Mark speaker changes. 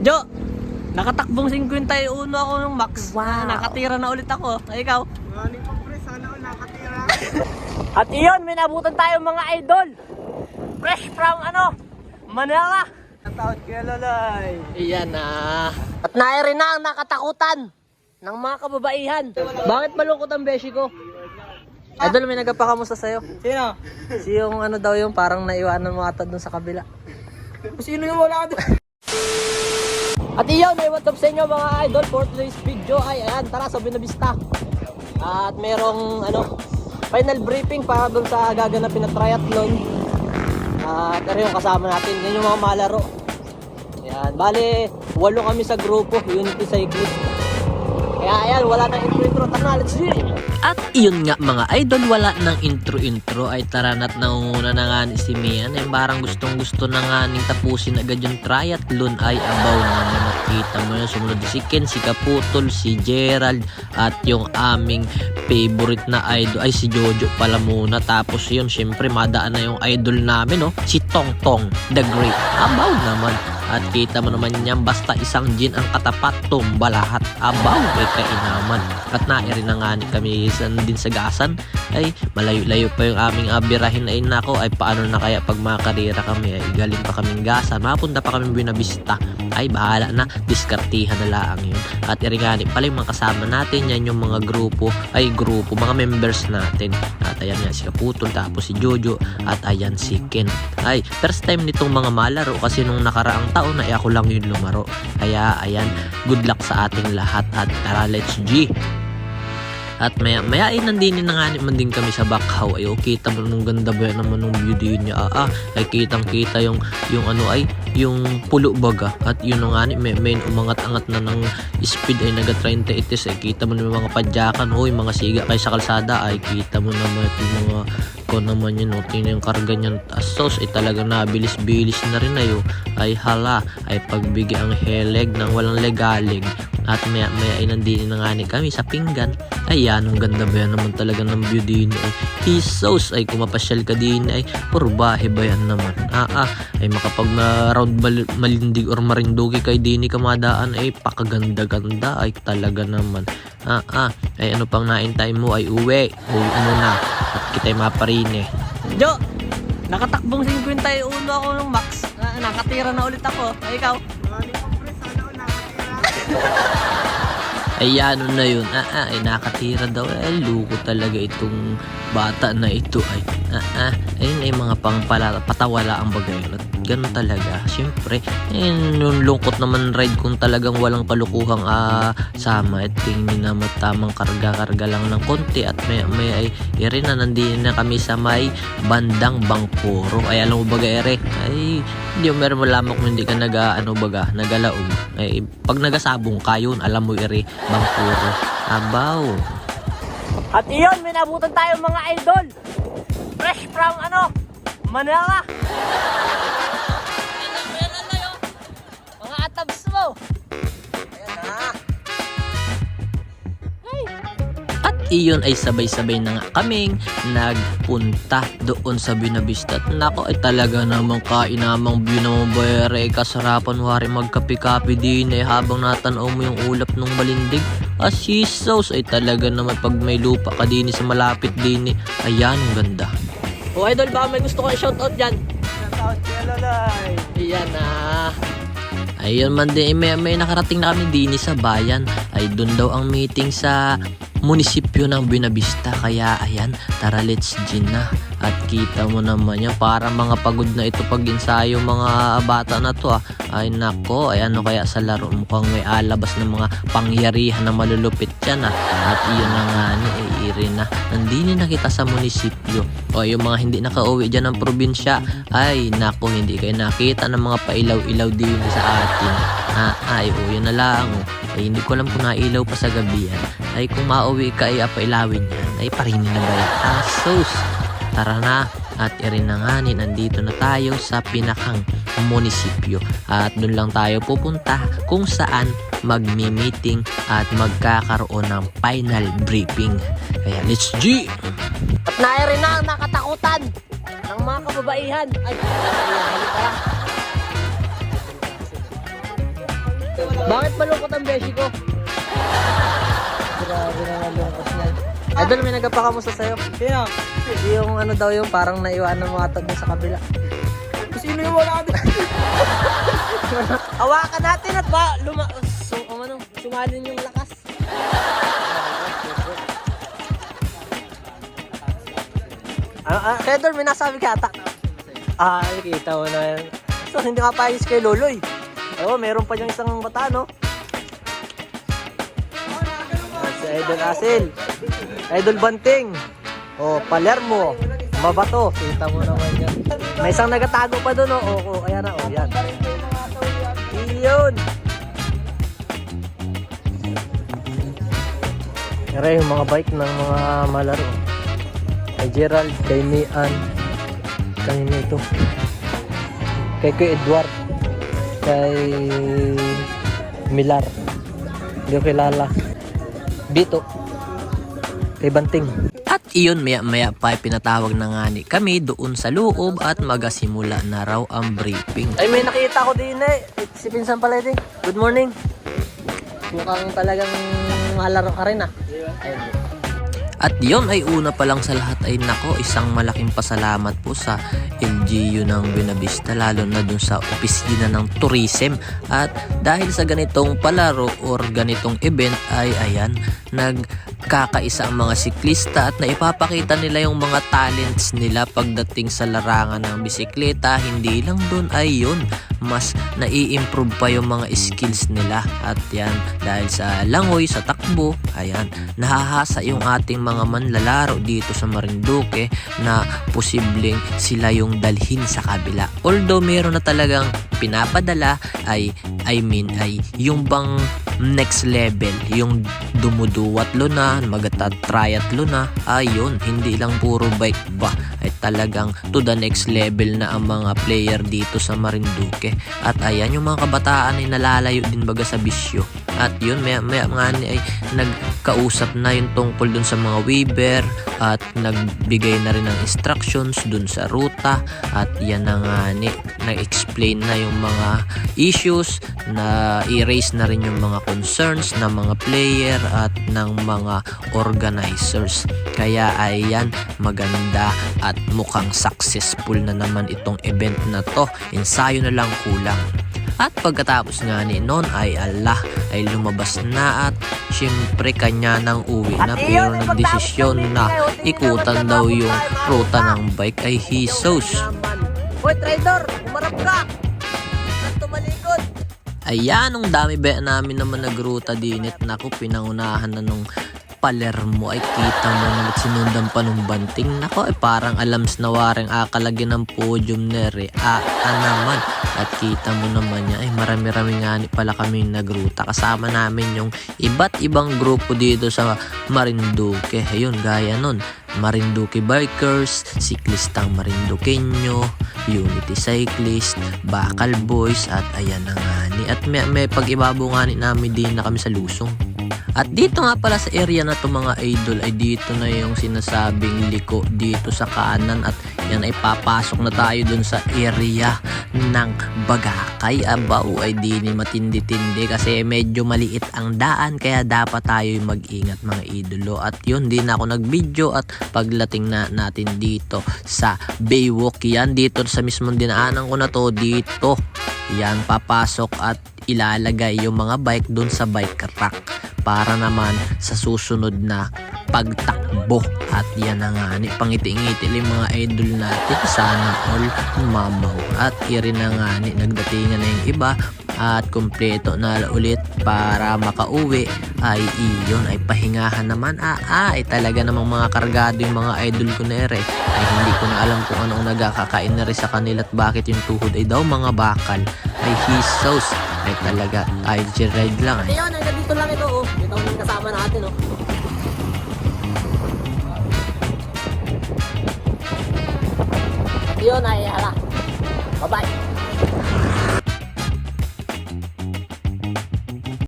Speaker 1: Jo, nakatakbong 51 ako ng max. Wow. Nakatira na ulit ako. Ay, ikaw?
Speaker 2: Maraming pa pre, sana all nakatira.
Speaker 1: At iyon, may nabutan tayo mga idol. Fresh from ano, Manila.
Speaker 2: Natawad kaya lalay.
Speaker 1: Iyan na. At nairi na ang nakatakutan ng mga kababaihan. Bakit malungkot ang beshi ko? Idol, may nagpakamusta sa'yo.
Speaker 2: Sino?
Speaker 1: Si yung ano daw yung parang naiwanan mo ata dun sa kabila.
Speaker 2: Sino yung wala ka doon?
Speaker 1: At iyon, may what's up sa inyo mga idol for today's video ay ayan, tara sa Binavista. At merong ano, final briefing para dun sa gaganapin na triathlon. At ito yung kasama natin, yan yung mga malaro. Ayan, bali, walo kami sa grupo, Unity Cyclist. Kaya ayan, wala na intro-intro, tara let's go! At iyon nga mga idol, wala ng intro-intro. Ay taranat nangunguna na nga si Mian. Ay parang gustong gusto na nga ning tapusin agad yung triathlon ay abaw naman nakita mo na sumunod si Ken, si Kaputol, si Gerald at yung aming favorite na idol ay si Jojo pala muna. Tapos yun syempre madaan na yung idol namin no si Tong Tong the Great. Abaw naman at kita mo naman niyan basta isang gin ang katapat tumba lahat. Abaw ay kainaman. At nairi na nga ni kami din sa gasan. Ay malayo-layo pa yung aming abirahin. Ay nako ay paano na kaya pag makarira kami? Ay galing pa kaming gasan. Mapunta pa kami Buenavista ay bahala na. Diskartihan na lang yun. At irigani pala yung mga kasama natin. Yan yung mga grupo. Ay grupo. Mga members natin. At ayan nga si Kaputol tapos si Jojo. At ayan si Ken. Ay first time nitong mga malaro kasi nung nakaraang taon ay ako lang yung lumaro. Kaya ayan good luck sa ating lahat at tara let's G at maya, maya ay nandini na nga man din kami sa Bakhaw. Ay, oh, kita mo nung ganda ba naman nung view din niya. Ah, ah, ay kitang kita yung, yung ano ay, yung pulo baga. At yun na nga ni, may, may umangat-angat na ng speed ay naga 30 itis. Ay kita mo yung mga padyakan. Hoy, mga siga kay sa kalsada. Ay kita mo naman yung mga ko naman yun, no, tingnan yung karga niyan asos, ay talaga nabilis-bilis na rin ayo ay hala, ay pagbigay ang heleg ng walang legalig at maya maya ay nandini na nga ni kami sa pinggan. Ayan, ang ganda ba yan naman talaga ng view din ay hisos ay kumapasyal ka din ay. Purbahe ba yan naman? Ah ah ay makapag na round mal- malindig or marindugi kay dini kamadaan ay pakaganda-ganda ay talaga naman. Ah ah ay ano pang naintay mo? Ay uwi. Uwi mo na. At kita'y maparine Jo, nakatakbong 51 ako ng max. Nakatira na ulit ako. Ay ikaw ay ano na yun? Ah, ah ay nakatira daw. Ay luko talaga itong bata na ito ay ah, ah ayun ay mga pang pala, patawala ang bagay. At ganun talaga syempre eh, yung lungkot naman ride kung talagang walang kalukuhang ah, sama. At tingin naman tamang karga-karga lang ng konti at may, may ay ere na nandito na kami sa may bandang bangkuro ay alam mo baga ere ay hindi mo meron mo lamang kung hindi ka naga ano baga nagalaog. Ay pag nagasabong ka yun alam mo ere bangkuro abaw at iyon may nabutan tayo mga idol fresh from ano Manila meron na yun mga atabs mo ayan na At iyon ay sabay-sabay na nga kaming nagpunta doon sa Binavista. At nako ay talaga namang kainamang view ng bayere. Kasarapan wari magkapi-kapi din eh habang natanaw mo yung ulap ng malindig. Asisos ay talaga naman pag may lupa ka din sa malapit din eh. Ayan, ang ganda. O idol, baka may gusto ko i-shoutout dyan.
Speaker 2: Natawad kaya lalay.
Speaker 1: Ayan na. Ayun man din, eh, may, may nakarating na kami din sa bayan. Ay doon daw ang meeting sa munisipyo ng Buenavista. Kaya ayan, tara let's gin na. At kita mo naman yan, para mga pagod na ito pag ensayo mga bata na to ah. Ay nako, ay ano kaya sa laro mukhang may alabas ng mga pangyarihan na malulupit yan ah. At iyon na nga ni, eh, iri na. Nandini na kita sa munisipyo. O yung mga hindi nakauwi dyan ng probinsya, ay nako, hindi kayo nakita ng mga pailaw-ilaw din sa atin. Ah, ay, o yun na lang. oh. Ay, hindi ko alam kung nailaw pa sa gabi yan. Ay, kung mauwi ka ay apailawin yan. Ay, parinin na ba yan? Ah, sus. Tara na. At irinanganin, nandito na tayo sa pinakang munisipyo. At doon lang tayo pupunta kung saan magmi-meeting at magkakaroon ng final briefing. Kaya let's G! At nairi na ang nakatakutan ng mga kababaihan. Ay.
Speaker 2: Bakit malungkot ang beshi ko? Grabe na malungkot niyan. Idol, may nagpapakamusta sa'yo.
Speaker 3: Sino?
Speaker 2: Yung ano daw yung parang naiwanan mga tag sa kabila.
Speaker 3: Sino yung wala ka
Speaker 2: Hawakan natin at ba luma so, um, ano, sumalin yung lakas. Ah, ah, kaya doon may nasabi ka ata. Ah, kita mo na yan. So, hindi nga paayos kay Loloy. Oo, meron pa yung isang bata, no? Ah, si Idol Asil. Idol Banting. Oh, Palermo. Mabato. Kita mo naman yan. May isang nagatago pa doon, oh. Oo, oh, ayan na, oh, yan. Iyon. Pero yung mga bike ng mga malaro. Kay Gerald, kay Mian, kanina ito. Kay Kuya Edward, kay Milar. Hindi ko kilala. Bito. Kay Banting.
Speaker 1: At iyon maya maya pa ay pinatawag na nga ni kami doon sa loob at magasimula na raw ang briefing.
Speaker 2: Ay, may nakita ko din eh. Si Pinsan pala ito eh. Good morning. Mukhang talagang malaro ka rin ah. Ayun.
Speaker 1: At yon ay una pa lang sa lahat ay nako isang malaking pasalamat po sa LGU ng Buenavista lalo na dun sa opisina ng tourism. At dahil sa ganitong palaro or ganitong event ay ayan nagkakaisa ang mga siklista at naipapakita nila yung mga talents nila pagdating sa larangan ng bisikleta. Hindi lang dun ay yun mas nai-improve pa yung mga skills nila. At yan dahil sa langoy sa takbo ayan nahahasa yung ating mga manlalaro dito sa Marinduque na posibleng sila yung dalhin sa kabila. Although meron na talagang pinapadala ay I mean ay yung bang next level yung dumuduwatlo na magta-triathlon na. Ayun hindi lang puro bike ba talagang to the next level na ang mga player dito sa Marinduque. At ayan yung mga kabataan ay nalalayo din baga sa bisyo. At yun may, may ni ay nagkausap na yung tungkol dun sa mga weaver at nagbigay na rin ng instructions dun sa ruta. At yan na nga ni na-explain na yung mga issues na i-raise na rin yung mga concerns ng mga player at ng mga organizers. Kaya ayan maganda at mukhang successful na naman itong event na to ensayo na lang kulang at pagkatapos nga ni noon ay Allah ay lumabas na at syempre kanya nang uwi na pero
Speaker 2: pagtapos ng
Speaker 1: na
Speaker 2: meeting, ay,
Speaker 1: ikutan
Speaker 2: na
Speaker 1: daw yung ruta ng bike ay Jesus.
Speaker 2: Hoy, trader! Umarap ka! Tumalikod?
Speaker 1: Ayan, ang dami ba namin naman nagruta dinit. Naku, pinangunahan na nung Palermo ay kita mo na sinundan pa nung banting. Nako, ay parang alams na waring akalagyan ng podium na re. Ah, ah naman. At kita mo naman niya, ay marami-rami nga ni pala kami nagruta. Kasama namin yung iba't ibang grupo dito sa Marinduque. Ayun, gaya nun. Marinduque Bikers, Siklistang Marinduqueño, Unity Cyclist, Bakal Boys, at ayan na nga ni. At may, may pag-ibabo nga ni namin din na kami sa lusong. At dito nga pala sa area na to mga idol ay dito na yung sinasabing liko dito sa kanan at yan ay papasok na tayo dun sa area ng Bagakay. Abaw ay di ni matindi-tindi kasi medyo maliit ang daan kaya dapat tayo mag-ingat mga idolo. At yun din ako nag-video at paglating na natin dito sa Baywalk yan dito sa mismong dinaanan ko na to dito. Yan papasok at ilalagay yung mga bike dun sa bike rack para naman sa susunod na pagtakbo. At yan na nga ni pangiti-ngiti yung mga idol natin. Sana all mamaw. At irin na nga ni nagdatingan na yung iba. At kumpleto na ulit para makauwi. Ay iyon ay pahingahan naman. Ah, ah ay talaga namang mga kargado yung mga idol ko na ere. Ay hindi ko na alam kung anong nagkakakain na rin sa kanila at bakit yung tuhod ay daw mga bakal. Ay hisos ay talaga ay ride lang ay
Speaker 2: Ayun, hanggang lang ito oh. Ito ang kasama natin oh. Yun ay hala. Bye-bye.